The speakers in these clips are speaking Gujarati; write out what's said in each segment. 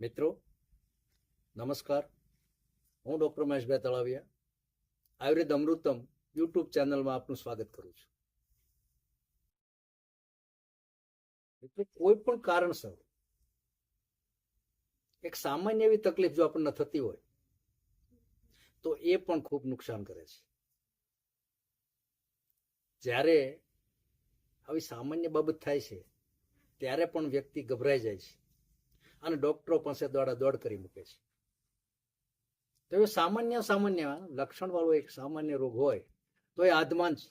મિત્રો, નમસ્કાર. હું ડૉક્ટર મહેશભાઈ તળાવિયા આયુર્વેદ અમૃતમ યુટ્યુબ ચેનલમાં આપનું સ્વાગત કરું છું. મિત્રો, કોઈ પણ કારણસર એક સામાન્ય એવી તકલીફ જો આપણને થતી હોય, તો એ પણ ખૂબ નુકસાન કરે છે. જ્યારે આવી સામાન્ય બાબત થાય છે, ત્યારે પણ વ્યક્તિ ગભરાઈ જાય છે. અને ડોક્ટરો પાસે દોડા દોડ કરી મૂકે છે. તો એ સામાન્ય સામાન્ય લક્ષણ વાળો એક સામાન્ય રોગ હોય તો એ આદમાન છે.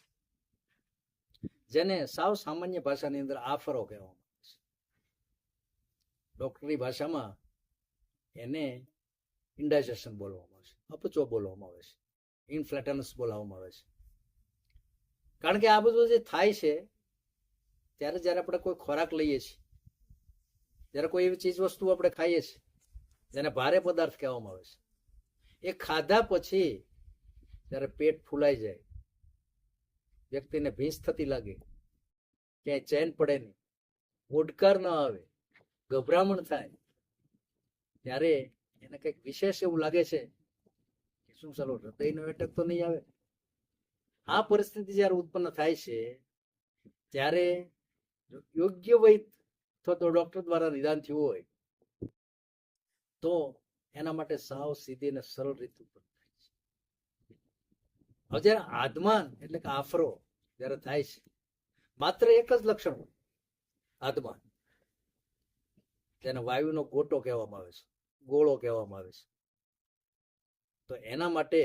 જેને સાવ સામાન્ય ભાષાની અંદર આફરો કહેવામાં આવે છે. ડોક્ટરની ભાષામાં એને ઇન્ડાઇજેશન બોલવામાં આવે છે, અપચો બોલવામાં આવે છે ઇન્ફ્લેટન્સ બોલાવવામાં આવે છે. કારણ કે આ બધું જે થાય છે, ત્યારે જ્યારે આપણે કોઈ ખોરાક લઈએ છીએ જ્યારે કોઈ એવી ચીજ વસ્તુ આપણે ખાઈએ છીએ, જેને ભારે પદાર્થ કહેવામાં આવે છે, એ ખાધા પછી જ્યારે પેટ ફૂલાઈ જાય, વ્યક્તિને ભીંસ થતી લાગે, ક્યાંય ચેન પડે નહીં ઓડકાર ન આવે, ગભરામણ થાય, ત્યારે એને કંઈક વિશેષ એવું લાગે છે કે શું ચાલો, હૃદયનો એટક તો નહીં આવે. આ પરિસ્થિતિ જ્યારે ઉત્પન્ન થાય છે, ત્યારે યોગ્ય વૈદ અથવા તો ડોક્ટર દ્વારા નિદાન થયું હોય. તો એના માટે સાવ સીધી અને સરળ રીત ઉત્પન્ન થાય છે. હવે જ્યારે આદમાન એટલે કે આફરો જ્યારે થાય છે, માત્ર એક જ લક્ષણ હોય આદમાન તેને વાયુનો ગોટો કહેવામાં આવે છે, ગોળો કહેવામાં આવે છે. તો એના માટે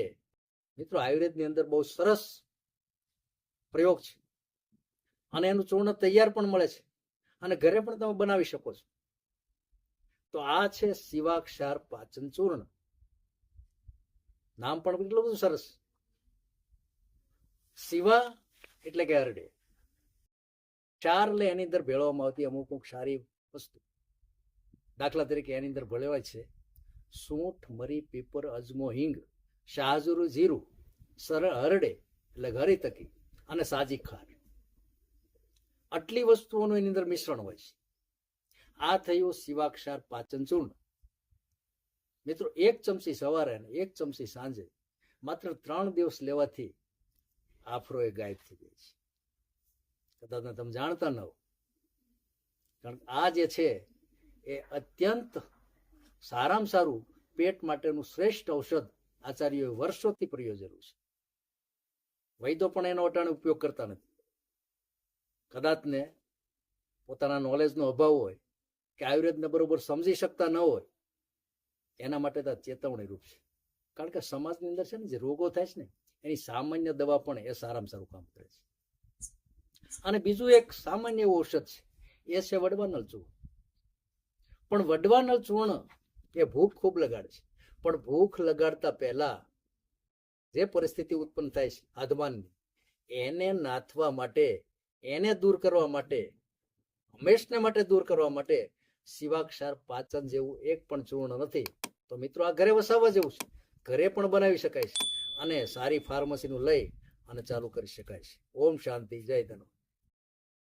મિત્રો આયુર્વેદની અંદર બહુ સરસ પ્રયોગ છે. અને એનું ચૂર્ણ તૈયાર પણ મળે છે. અને ઘરે પણ તમે બનાવી શકો છો. તો આ છે શિવાક્ષાર પાચન ચૂર્ણ. નામ પણ કેટલું બધું સરસ. શિવા એટલે કે હરડે. ચાર એટલે એની અંદર ભેળવવામાં આવતી અમુક અમુક સારી વસ્તુ. દાખલા તરીકે એની અંદર ભળેવાય છે, સૂંઠ મરી પીપર અજમો હિંગ, શાહજુરુ જીરું સર હરડે એટલે ઘરી તકી અને સાજી ખાર. આટલી વસ્તુઓનું એની અંદર મિશ્રણ હોય છે. આ થયું શિવાક્ષાર પાચન ચૂર્ણ મિત્રો, એક ચમચી સવારે અને એક ચમચી સાંજે માત્ર ત્રણ દિવસ લેવાથી આફરો એ ગાયબ થઈ જાય છે. કદાચ તમે જાણતા ન હો કારણ આ જે છે એ અત્યંત સારામાં સારું પેટ માટેનું શ્રેષ્ઠ ઔષધ આચાર્યોએ વર્ષોથી પ્રયોજેલું છે. વૈદો પણ એનો અટાણે ઉપયોગ કરતા નથી. કદાચ ને પોતાના નોલેજનો અભાવ હોય કે આયુર્વેદને બરોબર સમજી શકતા ન હોય, એના માટે તો ચેતવણી રૂપ છે. કારણ કે સમાજની અંદર છે ને જે રોગો થાય છે ને, એની સામાન્ય દવા પણ એ સારામાં સારું કામ કરે છે. અને બીજું એક સામાન્ય એવું ઔષધ છે, એ છે વડવાનળ ચૂર્ણ. પણ વડવાનળ ચૂર્ણ એ ભૂખ ખૂબ લગાડે છે. પણ ભૂખ લગાડતા પહેલા જે પરિસ્થિતિ ઉત્પન્ન થાય છે આધમાનની એને નાથવા માટે એને દૂર કરવા માટે હંમેશને માટે દૂર કરવા માટે શિવાક્ષાર પાચન જેવું એક પણ ચૂર્ણ નથી. તો મિત્રો, આ ઘરે વસાવવા જેવું છે. ઘરે પણ બનાવી શકાય છે અને સારી ફાર્મસીનું લઈ અને ચાલુ કરી શકાય છે. ઓમ શાંતિ, જય ધન્યવાદ